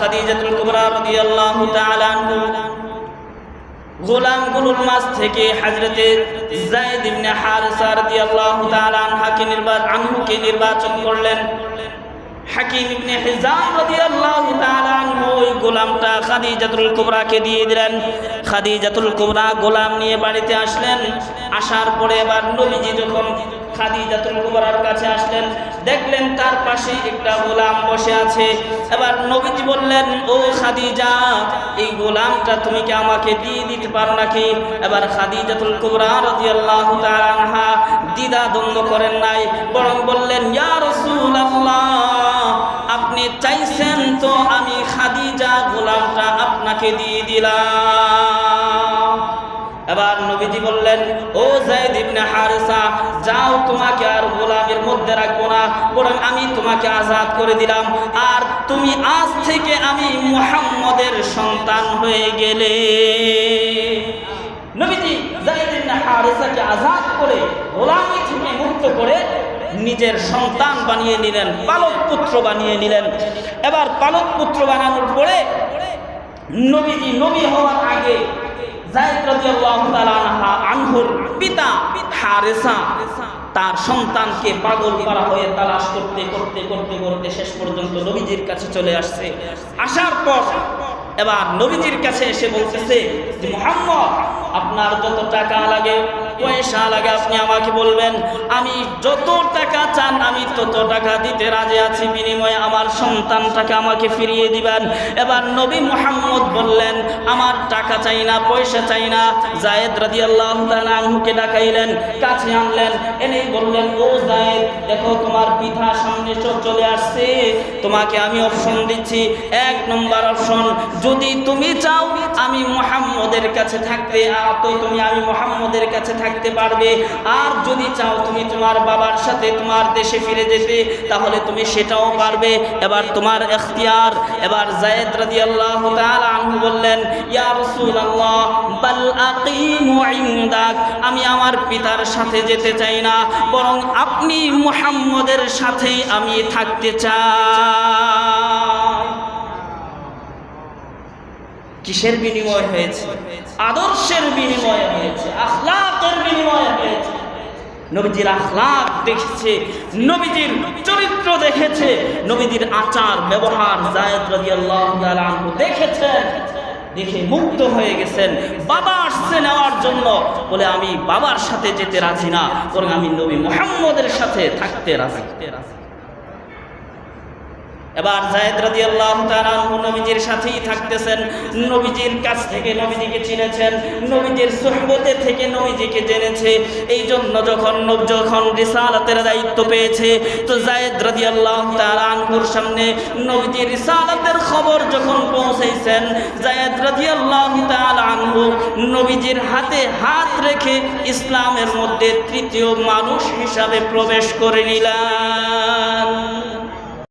খাদিজাতুল কুবরা রাদিয়াল্লাহু তাআলা গোলামগুলোর মাঝ থেকে যায়েদ ইবনে রাদিয়াল্লাহু তাআলা আনহাকে নির্বাচন আনহুকে নির্বাচন করলেন। হাকিম ইবনে হিজাম রাদিয়াল্লাহু তাআলা আনহু ওই গোলামটা খাদিজাতুল কুবরাকে দিয়ে দিলেন। খাদিজাতুল কুবরা গোলাম নিয়ে বাড়িতে আসলেন। আসার পরে এবার নবীজি যখন কাছে আসলেন। দেখলেন তার একটা গোলাম বসে আছে। এবার বললেন, ও এই গোলামটা তুমি কি আমাকে দিয়ে দিতে নাকি? এবার করেন নাই, বরং বললেন আপনি চাইছেন তো আমি খাদিজা গোলামটা আপনাকে দিয়ে দিলাম। এবার নবীজি বললেন, ও জায়দ ইবনে হারিসা যাও, তোমাকে আর গোলামের মধ্যে রাখব না। বরং আমি তোমাকে আজাদ করে দিলাম। আর তুমি আজ থেকে আমি মুহাম্মদের সন্তান হয়ে গেলে। নবীজি আজাদ করে গোলামি মুক্ত করে নিজের সন্তান বানিয়ে নিলেন, পালক পুত্র বানিয়ে নিলেন। এবার পালক পুত্র বানানোর পরে নবীজি নবী হওয়ার আগে জায়েদ রাদিয়াল্লাহু তাআলা আনহা আনহুর পিতা হারেসা, তার সন্তানকে পাগল করা হয়ে তালাশ করতে করতে করতে করতে শেষ পর্যন্ত নবীজির কাছে চলে আসছে। আসার পর এবার নবীজির কাছে এসে বলতেছে মোহাম্মদ, আপনার যত টাকা লাগে পয়সা লাগে, আপনি আমাকে বলবেন, আমি যত টাকা চান, আমি তত টাকা দিতে রাজি আছি। বিনিময়ে আমার সন্তানটাকে আমাকে ফিরিয়ে দিবেন। এবার নবী মোহাম্মদ বললেন, আমার টাকা চাই না, পয়সা চাই না। জায়েদ তাআলা আনহুকে ডাকাইলেন, কাছে আনলেন, এনেই বললেন, ও জায়েদ দেখো তোমার পিতা সামনে সব চলে আসছে। তোমাকে আমি অপশন দিচ্ছি। এক নম্বর অপশন, যদি তুমি চাও, আমি মুহাম্মদের কাছে থাকতে আর তুমি, আমি মোহাম্মদের কাছে থাকতে পারবে। আর যদি চাও তুমি তোমার বাবার সাথে তোমার দেশে ফিরে যেতে, তাহলে তুমি সেটাও পারবে। এবার তোমার এখতিয়ার। এবার জায়েদ তাআলা আনহু বললেন আমি আমার পিতার সাথে যেতে চাই না, বরং আপনি মুহাম্মদের সাথেই আমি থাকতে চাই। কিসের বিনিময় হয়েছে? আদর্শের বিনিময় হয়েছে হয়েছে নবীজির আখলাপ দেখেছে, নবীজির চরিত্র দেখেছে, নবীজির আচার, ব্যবহার জায়দ রাদিয়াল্লাহু দেখেছে দেখে মুক্ত হয়ে গেছেন, বাবা আসছে নেওয়ার জন্য। বলে, আমি বাবার সাথে যেতে রাজি না, বরং আমি নবী মোহাম্মদের সাথে থাকতে রাজি। এবার জায়েদ তাআলা আনহু নবীজির সাথেই থাকতেছেন। নবীজির কাছ থেকে নবীজিকে চিনেছেন, নবীজির সুহবতে থেকে নবীজিকে জেনেছে। এই জন্য যখন নব- যখন রিসালাতের দায়িত্ব পেয়েছে, তো জায়েদ রাদিয়াল্লাহু তাআলা আনহুর সামনে নবীজির রিসালাতের খবর যখন পৌঁছাইছেন জায়েদ রাদিয়াল্লাহু তাআলা আনহু নবীজির হাতে হাত রেখে ইসলামের মধ্যে তৃতীয় মানুষ হিসাবে প্রবেশ করে নিলেন।